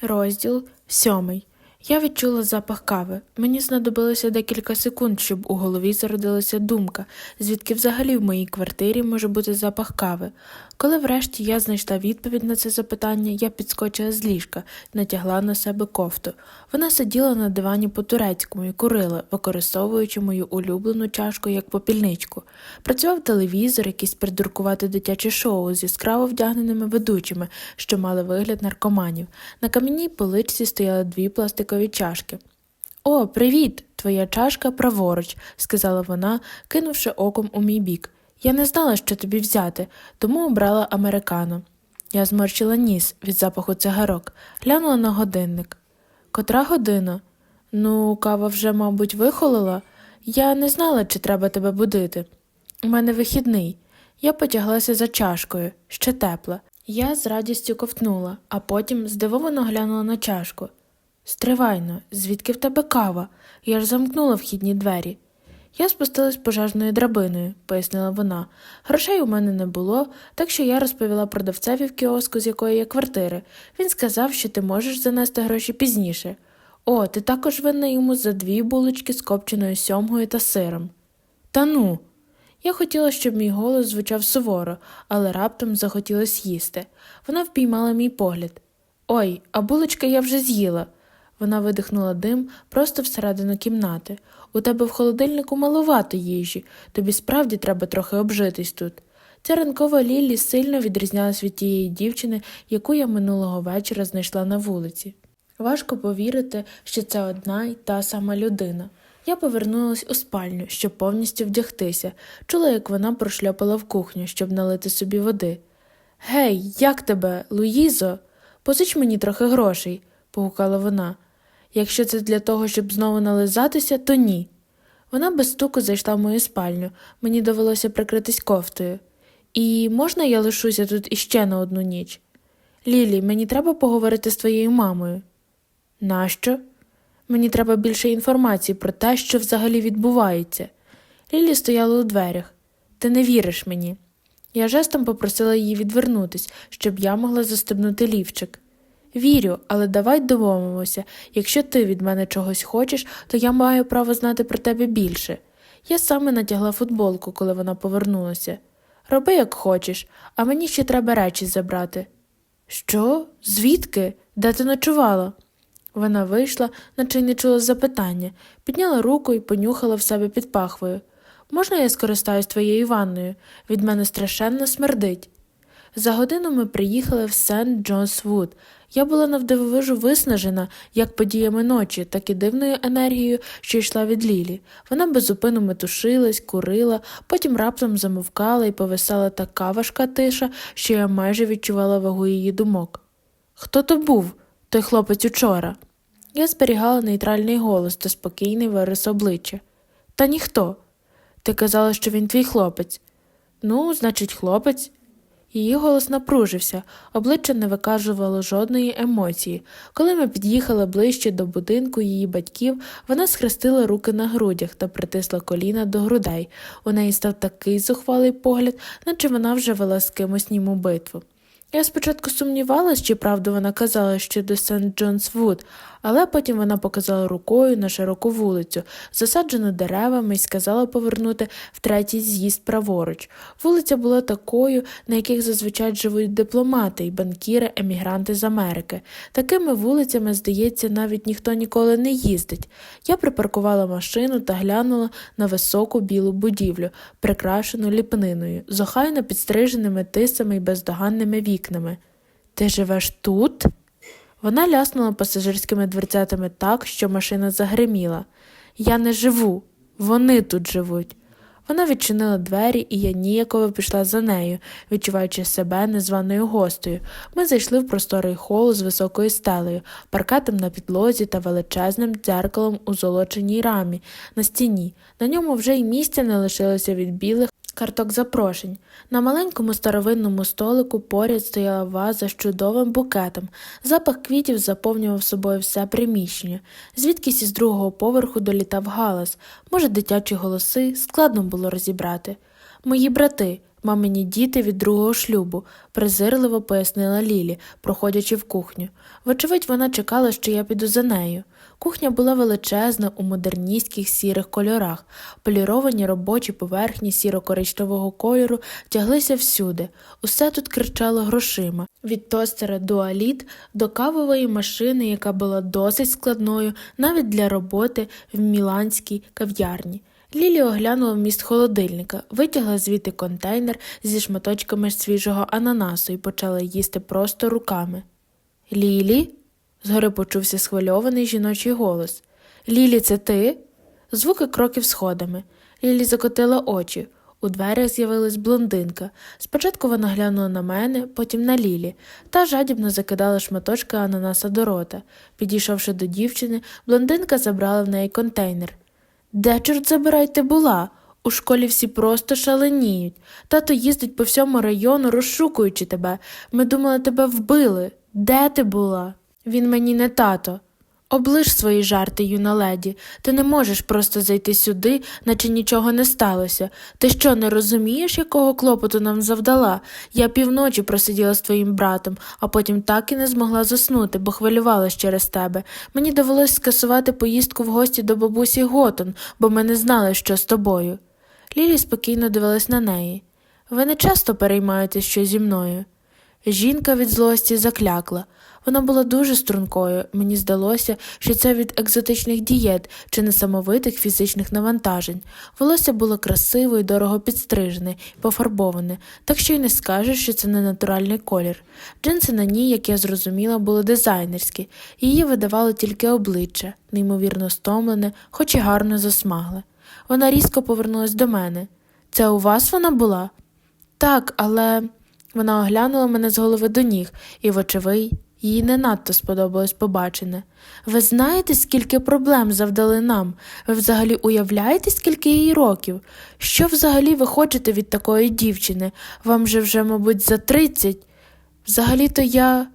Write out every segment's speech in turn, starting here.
Розділ сьомий. Я відчула запах кави. Мені знадобилося декілька секунд, щоб у голові зародилася думка, звідки взагалі в моїй квартирі може бути запах кави. Коли врешті я знайшла відповідь на це запитання, я підскочила з ліжка, натягла на себе кофту. Вона сиділа на дивані по-турецькому і курила, використовуючи мою улюблену чашку як попільничку. Працював телевізор, якийсь придуркувати дитяче шоу з яскраво вдягненими ведучими, що мали вигляд наркоманів. На кам'яній поличці стояли дві пластикові чашки. О, привіт! Твоя чашка праворуч, сказала вона, кинувши оком у мій бік. Я не знала, що тобі взяти, тому обрала американо. Я зморщила ніс від запаху цигарок, глянула на годинник. Котра година? Ну, кава вже, мабуть, вихолола. Я не знала, чи треба тебе будити. У мене вихідний. Я потяглася за чашкою, ще тепла. Я з радістю ковтнула, а потім здивовано глянула на чашку. Стривайно, звідки в тебе кава? Я ж замкнула вхідні двері. Я спустилась пожежною драбиною, пояснила вона. Грошей у мене не було, так що я розповіла продавцеві в кіоску, з якої є квартири. Він сказав, що ти можеш занести гроші пізніше. О, ти також винна йому за дві булочки з копченою сьомгою та сиром. Та ну. Я хотіла, щоб мій голос звучав суворо, але раптом захотілось їсти. Вона впіймала мій погляд. Ой, а булочки я вже з'їла. Вона видихнула дим просто всередину кімнати. У тебе в холодильнику маловато їжі, тобі справді треба трохи обжитись тут. Ця ранкова Лілі сильно відрізнялась від тієї дівчини, яку я минулого вечора знайшла на вулиці. Важко повірити, що це одна й та сама людина. Я повернулась у спальню, щоб повністю вдягтися, чула, як вона прошльопала в кухню, щоб налити собі води. Гей, як тебе, Луїзо? Позич мені трохи грошей, погукала вона. Якщо це для того, щоб знову нализатися, то ні. Вона без стуку зайшла в мою спальню, мені довелося прикритись кофтою. І можна я лишуся тут іще на одну ніч? Лілі, мені треба поговорити з твоєю мамою. Нащо? Мені треба більше інформації про те, що взагалі відбувається. Лілі стояла у дверях. Ти не віриш мені. Я жестом попросила її відвернутись, щоб я могла застебнути лівчик. Вірю, але давай домовимося. Якщо ти від мене чогось хочеш, то я маю право знати про тебе більше. Я саме натягла футболку, коли вона повернулася. Роби, як хочеш, а мені ще треба речі забрати. Що? Звідки? Де ти ночувала? Вона вийшла, наче й не чула запитання, підняла руку і понюхала в себе під пахвою. Можна я скористаюсь твоєю ванною? Від мене страшенно смердить. За годину ми приїхали в Сент Джонс Вуд. Я була навдивовижу виснажена як подіями ночі, так і дивною енергією, що йшла від Лілі. Вона безупину метушилась, курила, потім раптом замовкала і повисала така важка тиша, що я майже відчувала вагу її думок. Хто то був, той хлопець учора? Я зберігала нейтральний голос та спокійний вирис обличчя. Та ніхто. Ти казала, що він твій хлопець. Ну, значить, хлопець. Її голос напружився, обличчя не викажувало жодної емоції. Коли ми під'їхали ближче до будинку її батьків, вона схрестила руки на грудях та притисла коліна до грудей. У неї став такий зухвалий погляд, наче вона вже вела з кимось німу битву. Я спочатку сумнівалась, чи правду вона казала щодо Сент Джонс Вуд, але потім вона показала рукою на широку вулицю, засаджену деревами, і сказала повернути в третій з'їзд праворуч. Вулиця була такою, на яких зазвичай живуть дипломати і банкіри, емігранти з Америки. Такими вулицями, здається, навіть ніхто ніколи не їздить. Я припаркувала машину та глянула на високу білу будівлю, прикрашену ліпниною, з охайно підстриженими тисами і бездоганними вікнами. Ти живеш тут? Вона ляснула пасажирськими дверцятами так, що машина загриміла. Я не живу, вони тут живуть. Вона відчинила двері, і я ніяково пішла за нею, відчуваючи себе незваною гостею. Ми зайшли в просторий хол з високою стелею, паркетом на підлозі та величезним дзеркалом у золоченій рамі на стіні. На ньому вже й місця не лишилося від білих карток запрошень. На маленькому старовинному столику поряд стояла ваза з чудовим букетом. Запах квітів заповнював собою все приміщення. Звідкись із другого поверху долітав галас. Може, дитячі голоси складно було розібрати. Мої брати, мамині діти від другого шлюбу, презирливо пояснила Лілі, проходячи в кухню. Вочевидь, вона чекала, що я піду за нею. Кухня була величезна у модерністських сірих кольорах, поліровані робочі поверхні сіро-коричневого кольору тяглися всюди. Усе тут кричало грошима від тостера дуаліт до кавової машини, яка була досить складною навіть для роботи в міланській кав'ярні. Лілі оглянула вміст холодильника, витягла звідти контейнер зі шматочками свіжого ананасу і почала їсти просто руками. Лілі? Згори почувся схвильований жіночий голос. Лілі, це ти? Звуки кроків сходами. Лілі закотила очі. У дверях з'явилась блондинка. Спочатку вона глянула на мене, потім на Лілі, та жадібно закидала шматочки ананаса до рота. Підійшовши до дівчини, блондинка забрала в неї контейнер. Де чорт забирай ти була? У школі всі просто шаленіють. Тато їздить по всьому району, розшукуючи тебе. Ми думали, тебе вбили. Де ти була? Він мені не тато. Оближ свої жарти, юна леді. Ти не можеш просто зайти сюди, наче нічого не сталося. Ти що, не розумієш, якого клопоту нам завдала? Я півночі просиділа з твоїм братом, а потім так і не змогла заснути, бо хвилювалась через тебе. Мені довелось скасувати поїздку в гості до бабусі Готон, бо ми не знали, що з тобою. Лілі спокійно дивилась на неї. Ви не часто переймаєтесь що зі мною. Жінка від злості заклякла. Вона була дуже стрункою. Мені здалося, що це від екзотичних дієт чи несамовитих фізичних навантажень. Волосся було красиве і дорого підстрижене пофарбоване, так що й не скажеш, що це не натуральний колір. Джинси на ній, як я зрозуміла, були дизайнерські, її видавало тільки обличчя, неймовірно стомлене, хоч і гарно засмагле. Вона різко повернулась до мене. Це у вас вона була? Так, але. Вона оглянула мене з голови до ніг, і, вочевидь, їй не надто сподобалось побачене. Ви знаєте, скільки проблем завдали нам? Ви взагалі уявляєте, скільки їй років? Що взагалі ви хочете від такої дівчини? Вам же вже, мабуть, за тридцять. Взагалі-то я.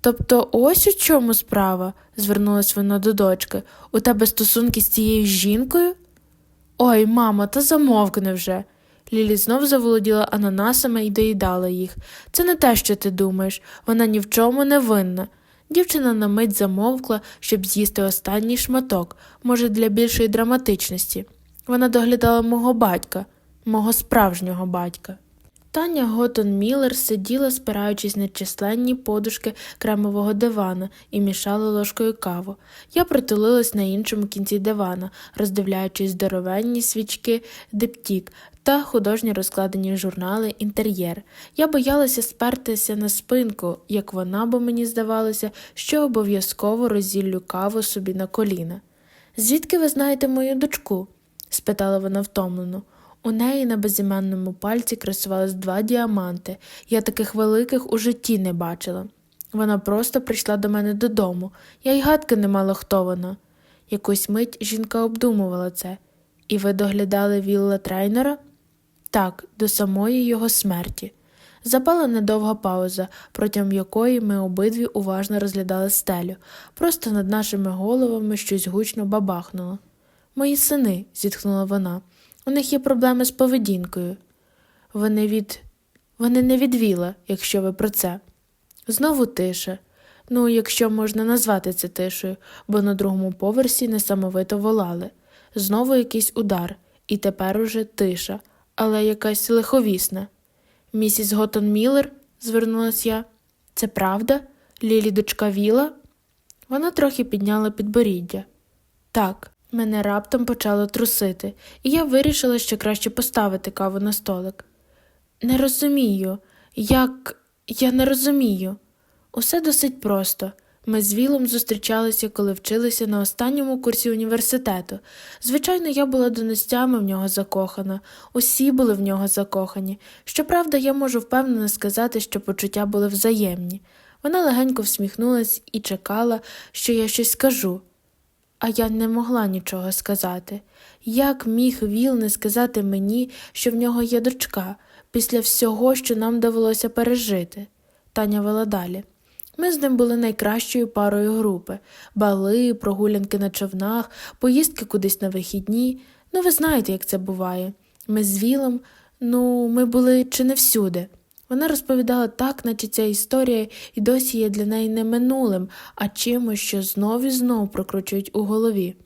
Тобто ось у чому справа, звернулась вона до дочки. У тебе стосунки з цією жінкою? Ой, мамо, та замовкни вже. Лілі знов заволоділа ананасами і доїдала їх. Це не те, що ти думаєш, вона ні в чому не винна. Дівчина на мить замовкла, щоб з'їсти останній шматок, може, для більшої драматичності. Вона доглядала мого батька, мого справжнього батька. Таня Готон Міллер сиділа, спираючись на численні подушки кремового дивана і мішала ложкою каву. Я притулилась на іншому кінці дивана, роздивляючись здоровенні свічки диптік та художні розкладені журнали інтер'єр. Я боялася спертися на спинку, як вона, бо мені здавалося, що обов'язково розділлю каву собі на коліна. Звідки ви знаєте мою дочку? спитала вона втомлено. У неї на безіменному пальці красувались два діаманти, я таких великих у житті не бачила. Вона просто прийшла до мене додому, я й гадки не мала, хто вона. Якусь мить жінка обдумувала це. І ви доглядали вілла трейнера? Так, до самої його смерті. Запала недовга пауза, протягом якої ми обидві уважно розглядали стелю. Просто над нашими головами щось гучно бабахнуло. Мої сини, зітхнула вона. У них є проблеми з поведінкою. Вони від. Вони не відвіла, якщо ви про це. Знову тиша. Ну, якщо можна назвати це тишею, бо на другому поверсі несамовито волали. Знову якийсь удар, і тепер уже тиша, але якась лиховісна. Місіс Готон Міллер, звернулась я. Це правда? Лілі дочка Віла? Вона трохи підняла підборіддя. Так. Мене раптом почало трусити, і я вирішила, що краще поставити каву на столик. Не розумію, як я не розумію. Усе досить просто. Ми з Вілом зустрічалися, коли вчилися на останньому курсі університету. Звичайно, я була донестями в нього закохана, усі були в нього закохані. Щоправда, я можу впевнено сказати, що почуття були взаємні. Вона легенько всміхнулась і чекала, що я щось скажу. А я не могла нічого сказати. Як міг Віл не сказати мені, що в нього є дочка, після всього, що нам довелося пережити? Таня вела далі. Ми з ним були найкращою парою групи бали, прогулянки на човнах, поїздки кудись на вихідні. Ну, ви знаєте, як це буває. Ми з Вілом Ну, ми були чи не всюди. Вона розповідала так, наче ця історія і досі є для неї не минулим, а чимось, що знов і знов прокручують у голові.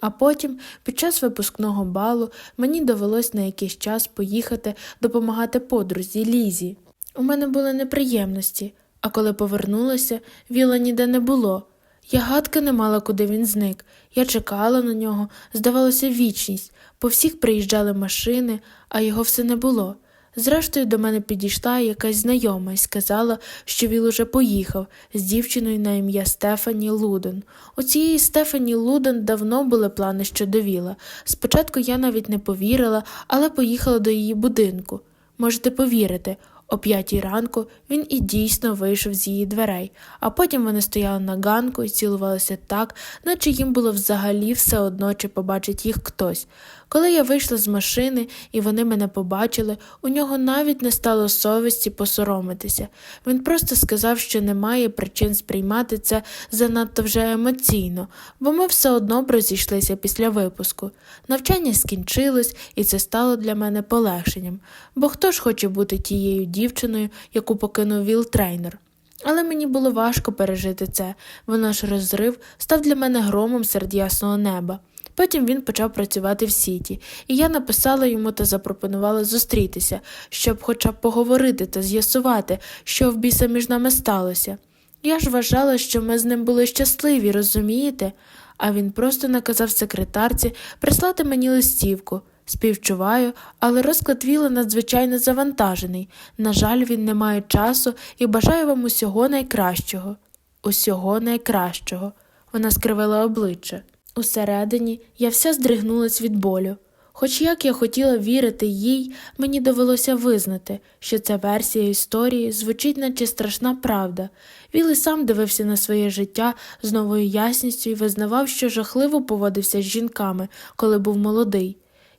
А потім, під час випускного балу, мені довелось на якийсь час поїхати допомагати подрузі Лізі. У мене були неприємності, а коли повернулася, Віла ніде не було. Я гадки не мала, куди він зник. Я чекала на нього, здавалося, вічність. По всіх приїжджали машини, а його все не було. Зрештою, до мене підійшла якась знайома і сказала, що Віл уже поїхав з дівчиною на ім'я Стефані Луден. У цієї Стефані Луден давно були плани щодо Віла. Спочатку я навіть не повірила, але поїхала до її будинку. Можете повірити, о п'ятій ранку він і дійсно вийшов з її дверей, а потім вони стояли на ганку і цілувалися так, наче їм було взагалі все одно, чи побачить їх хтось. Коли я вийшла з машини і вони мене побачили, у нього навіть не стало совісті посоромитися. Він просто сказав, що немає причин сприймати це занадто вже емоційно, бо ми все одно розійшлися після випуску. Навчання скінчилось, і це стало для мене полегшенням, бо хто ж хоче бути тією дівчиною, яку покинув Віл трейнер. Але мені було важко пережити це, бо наш розрив став для мене громом серед ясного неба. Потім він почав працювати в сіті, і я написала йому та запропонувала зустрітися, щоб хоча б поговорити та з'ясувати, що в біса між нами сталося. Я ж вважала, що ми з ним були щасливі, розумієте? А він просто наказав секретарці прислати мені листівку. Співчуваю, але розклад Віла надзвичайно завантажений. На жаль, він не має часу і бажаю вам усього найкращого. Усього найкращого. Вона скривила обличчя. Усередині я вся здригнулась від болю. Хоч як я хотіла вірити їй, мені довелося визнати, що ця версія історії звучить, наче страшна правда. Віл і сам дивився на своє життя з новою ясністю і визнавав, що жахливо поводився з жінками, коли був молодий.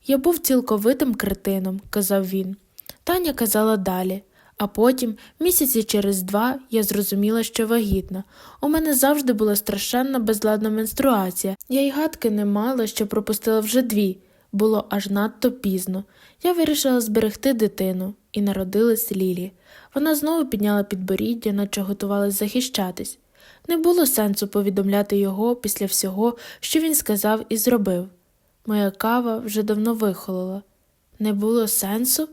Я був цілковитим кретином, казав він. Таня казала далі. А потім, місяці через два, я зрозуміла, що вагітна. У мене завжди була страшенна безладна менструація. Я й гадки не мала, що пропустила вже дві. Було аж надто пізно. Я вирішила зберегти дитину, і народилась Лілі. Вона знову підняла підборіддя, наче готувалась захищатись. Не було сенсу повідомляти його після всього, що він сказав і зробив. Моя кава вже давно вихолола. Не було сенсу?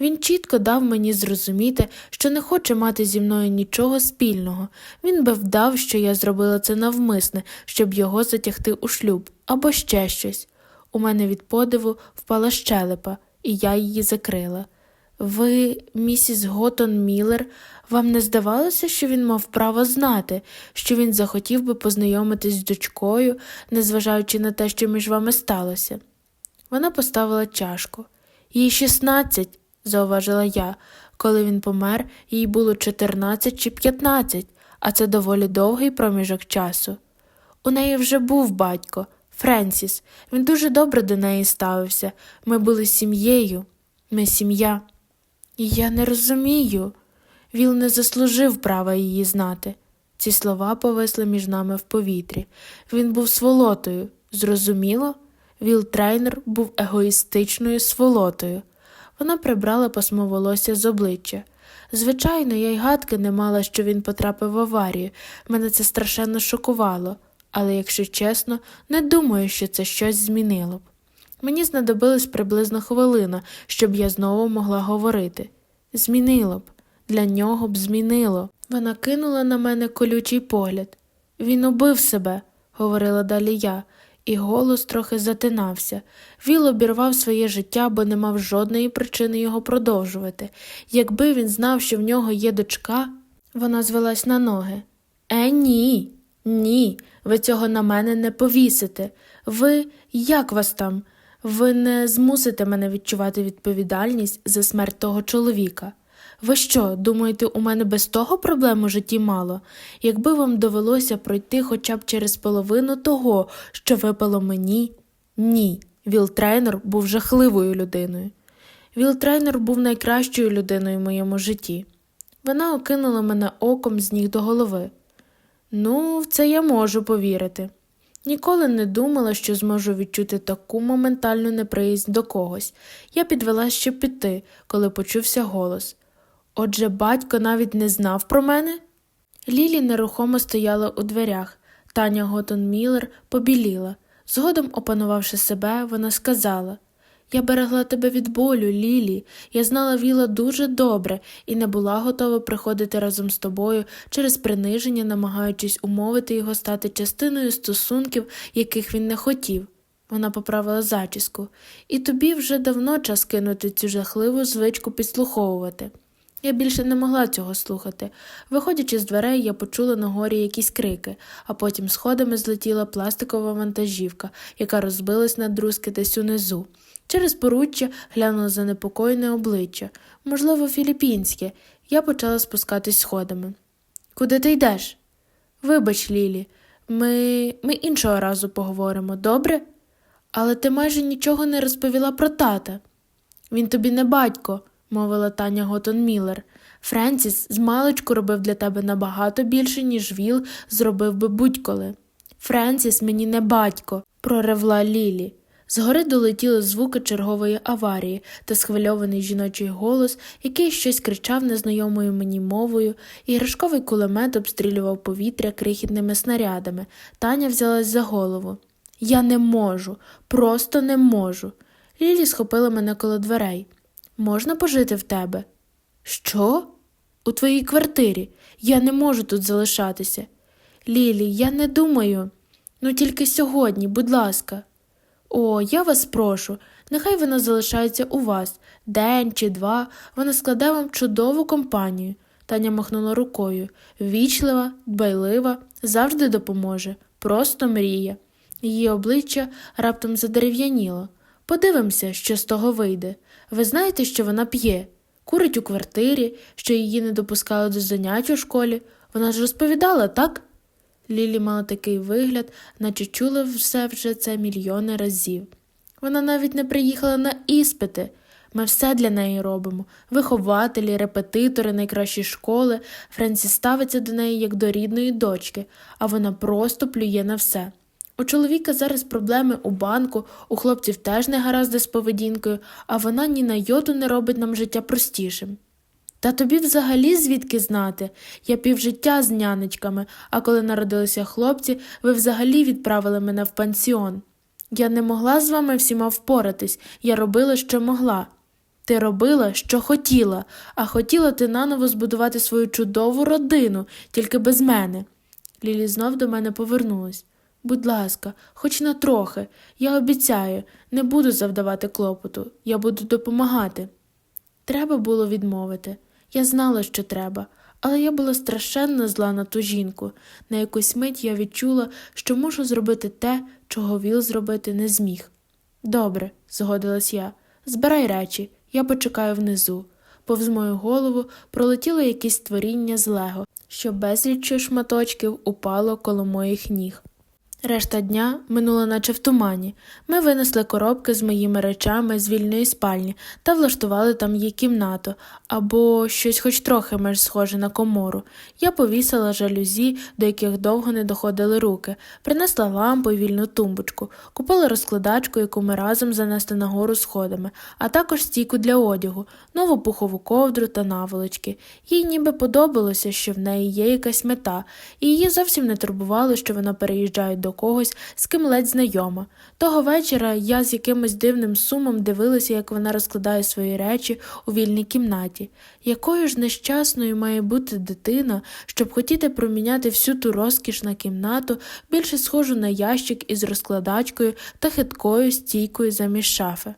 Він чітко дав мені зрозуміти, що не хоче мати зі мною нічого спільного. Він би вдав, що я зробила це навмисне, щоб його затягти у шлюб або ще щось. У мене від подиву впала щелепа, і я її закрила. Ви, місіс Готон Міллер, вам не здавалося, що він мав право знати, що він захотів би познайомитись з дочкою, незважаючи на те, що між вами сталося? Вона поставила чашку. Їй шістнадцять, зауважила я. Коли він помер, їй було чотирнадцять чи п'ятнадцять, а це доволі довгий проміжок часу. У неї вже був батько, Френсіс. Він дуже добре до неї ставився. Ми були сім'єю, ми сім'я. Я не розумію. Віл не заслужив права її знати. Ці слова повисли між нами в повітрі. Він був сволотою. Зрозуміло? Віл трейнер був егоїстичною сволотою. Вона прибрала пасмо волосся з обличчя. Звичайно, я й гадки не мала, що він потрапив в аварію. Мене це страшенно шокувало, але, якщо чесно, не думаю, що це щось змінило б. Мені знадобилась приблизно хвилина, щоб я знову могла говорити. Змінило б, для нього б змінило. Вона кинула на мене колючий погляд. Він убив себе, говорила далі я, і голос трохи затинався. Віл обірвав своє життя, бо не мав жодної причини його продовжувати. Якби він знав, що в нього є дочка, вона звелась на ноги. Е, ні, ні, ви цього на мене не повісите. Ви як вас там? Ви не змусите мене відчувати відповідальність за смерть того чоловіка. Ви що, думаєте, у мене без того проблем у житті мало? Якби вам довелося пройти хоча б через половину того, що випало мені? Ні. Вілтрейнер був жахливою людиною. Вілтрейнер був найкращою людиною в моєму житті. Вона окинула мене оком з ніг до голови. Ну, в це я можу повірити. Ніколи не думала, що зможу відчути таку моментальну неприязнь до когось. Я підвелась, щоб піти, коли почувся голос. Отже, батько навіть не знав про мене? Лілі нерухомо стояла у дверях. Таня Готон Міллер побіліла. Згодом, опанувавши себе, вона сказала Я берегла тебе від болю, Лілі. Я знала Віла дуже добре і не була готова приходити разом з тобою через приниження, намагаючись умовити його стати частиною стосунків, яких він не хотів. Вона поправила зачіску. І тобі вже давно час кинути цю жахливу звичку підслуховувати. Я більше не могла цього слухати. Виходячи з дверей, я почула на горі якісь крики, а потім сходами злетіла пластикова вантажівка, яка розбилась на друзки десь унизу. Через поруччя глянула занепокоєне обличчя, можливо, філіппінське. Я почала спускатись сходами. Куди ти йдеш? Вибач, Лілі, ми, ми іншого разу поговоримо, добре? Але ти майже нічого не розповіла про тата. Він тобі не батько, мовила Таня Готон Міллер. Френсіс з маличку робив для тебе набагато більше, ніж Віл зробив би будь-коли. Френсіс мені не батько, проревла Лілі. Згори долетіли звуки чергової аварії та схвильований жіночий голос, який щось кричав незнайомою мені мовою, іграшковий кулемет обстрілював повітря крихітними снарядами. Таня взялась за голову. Я не можу, просто не можу. Лілі схопила мене коло дверей. Можна пожити в тебе? Що? У твоїй квартирі. Я не можу тут залишатися. Лілі, я не думаю. Ну тільки сьогодні, будь ласка. О, я вас прошу, нехай вона залишається у вас день чи два, вона складе вам чудову компанію. Таня махнула рукою. Вічлива, дбайлива, завжди допоможе, просто мріє. Її обличчя раптом задерев'яніло. Подивимося, що з того вийде. Ви знаєте, що вона п'є, курить у квартирі, що її не допускали до занять у школі. Вона ж розповідала, так? Лілі мала такий вигляд, наче чула все вже це мільйони разів. Вона навіть не приїхала на іспити. Ми все для неї робимо вихователі, репетитори, найкращі школи. Френсі ставиться до неї як до рідної дочки, а вона просто плює на все. У чоловіка зараз проблеми у банку, у хлопців теж не гаразди з поведінкою, а вона ні на йоту не робить нам життя простішим. Та тобі взагалі звідки знати? Я півжиття з нянечками, а коли народилися хлопці, ви взагалі відправили мене в пансіон. Я не могла з вами всіма впоратись, я робила, що могла. Ти робила, що хотіла, а хотіла ти наново збудувати свою чудову родину, тільки без мене. Лілі знов до мене повернулась. Будь ласка, хоч на трохи, я обіцяю, не буду завдавати клопоту, я буду допомагати. Треба було відмовити. Я знала, що треба, але я була страшенно зла на ту жінку. На якусь мить я відчула, що мушу зробити те, чого Віл зробити не зміг. Добре, згодилась я. Збирай речі, я почекаю внизу. Повз мою голову пролетіло якесь творіння з лего, що безліччю шматочків упало коло моїх ніг. Решта дня минула наче в тумані. Ми винесли коробки з моїми речами з вільної спальні та влаштували там її кімнату або щось хоч трохи меж схоже на комору. Я повісила жалюзі, до яких довго не доходили руки, принесла лампу і вільну тумбочку, купила розкладачку, яку ми разом занесли нагору сходами, а також стійку для одягу, нову пухову ковдру та наволочки. Їй ніби подобалося, що в неї є якась мета, і її зовсім не турбувало, що вона переїжджає до когось, з ким ледь знайома. Того вечора я з якимось дивним сумом дивилася, як вона розкладає свої речі у вільній кімнаті. Якою ж нещасною має бути дитина, щоб хотіти проміняти всю ту розкіш на кімнату, більше схожу на ящик із розкладачкою та хиткою стійкою замість шафи.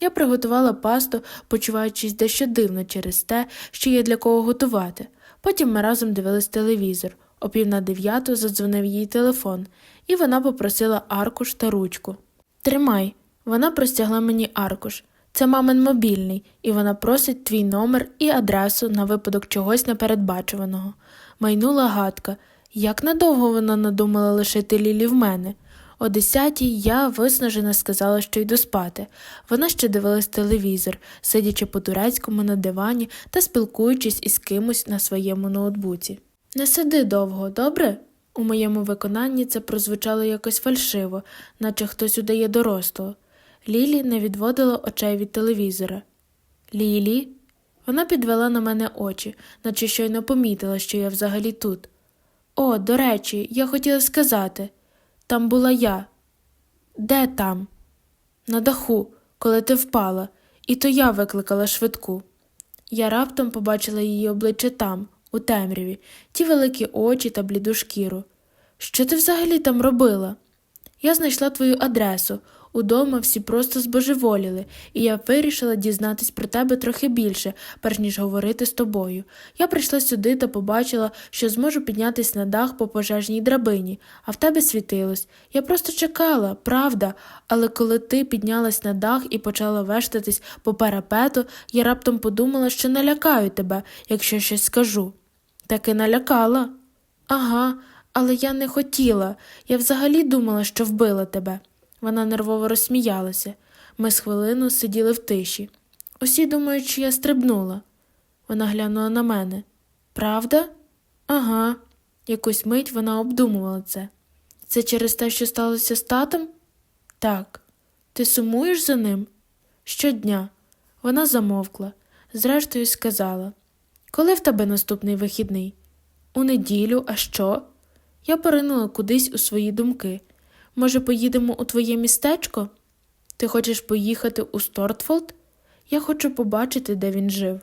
Я приготувала пасту, почуваючись дещо дивно через те, що є для кого готувати. Потім ми разом дивились телевізор. О пів на дев'яту задзвонив їй телефон, і вона попросила аркуш та ручку. Тримай. Вона простягла мені аркуш. Це мамин мобільний, і вона просить твій номер і адресу на випадок чогось непередбачуваного. Майнула гадка. Як надовго вона надумала лишити Лілі в мене? О десятій я виснажена сказала, що йду спати. Вона ще дивилась телевізор, сидячи по турецькому на дивані та спілкуючись із кимось на своєму ноутбуці. Не сиди довго, добре? У моєму виконанні це прозвучало якось фальшиво, наче хтось удає дорослого. Лілі не відводила очей від телевізора. Лілі? Вона підвела на мене очі, наче щойно помітила, що я взагалі тут. О, до речі, я хотіла сказати там була я. Де там? На даху, коли ти впала, і то я викликала швидку. Я раптом побачила її обличчя там, у темряві, ті великі очі та бліду шкіру. Що ти взагалі там робила? Я знайшла твою адресу. Удома всі просто збожеволіли, і я вирішила дізнатись про тебе трохи більше, перш ніж говорити з тобою. Я прийшла сюди та побачила, що зможу піднятись на дах по пожежній драбині, а в тебе світилось. Я просто чекала, правда, але коли ти піднялась на дах і почала вештатись по парапету, я раптом подумала, що налякаю тебе, якщо щось скажу. Таки налякала. Ага, але я не хотіла. Я взагалі думала, що вбила тебе. Вона нервово розсміялася. Ми з хвилину сиділи в тиші. Усі думають, що я стрибнула. Вона глянула на мене. Правда? Ага. Якусь мить вона обдумувала це. Це через те, що сталося з татом? Так. Ти сумуєш за ним? Щодня. Вона замовкла. Зрештою сказала Коли в тебе наступний вихідний? У неділю, а що? Я поринула кудись у свої думки. Може, поїдемо у твоє містечко? Ти хочеш поїхати у Стортфолд? Я хочу побачити, де він жив.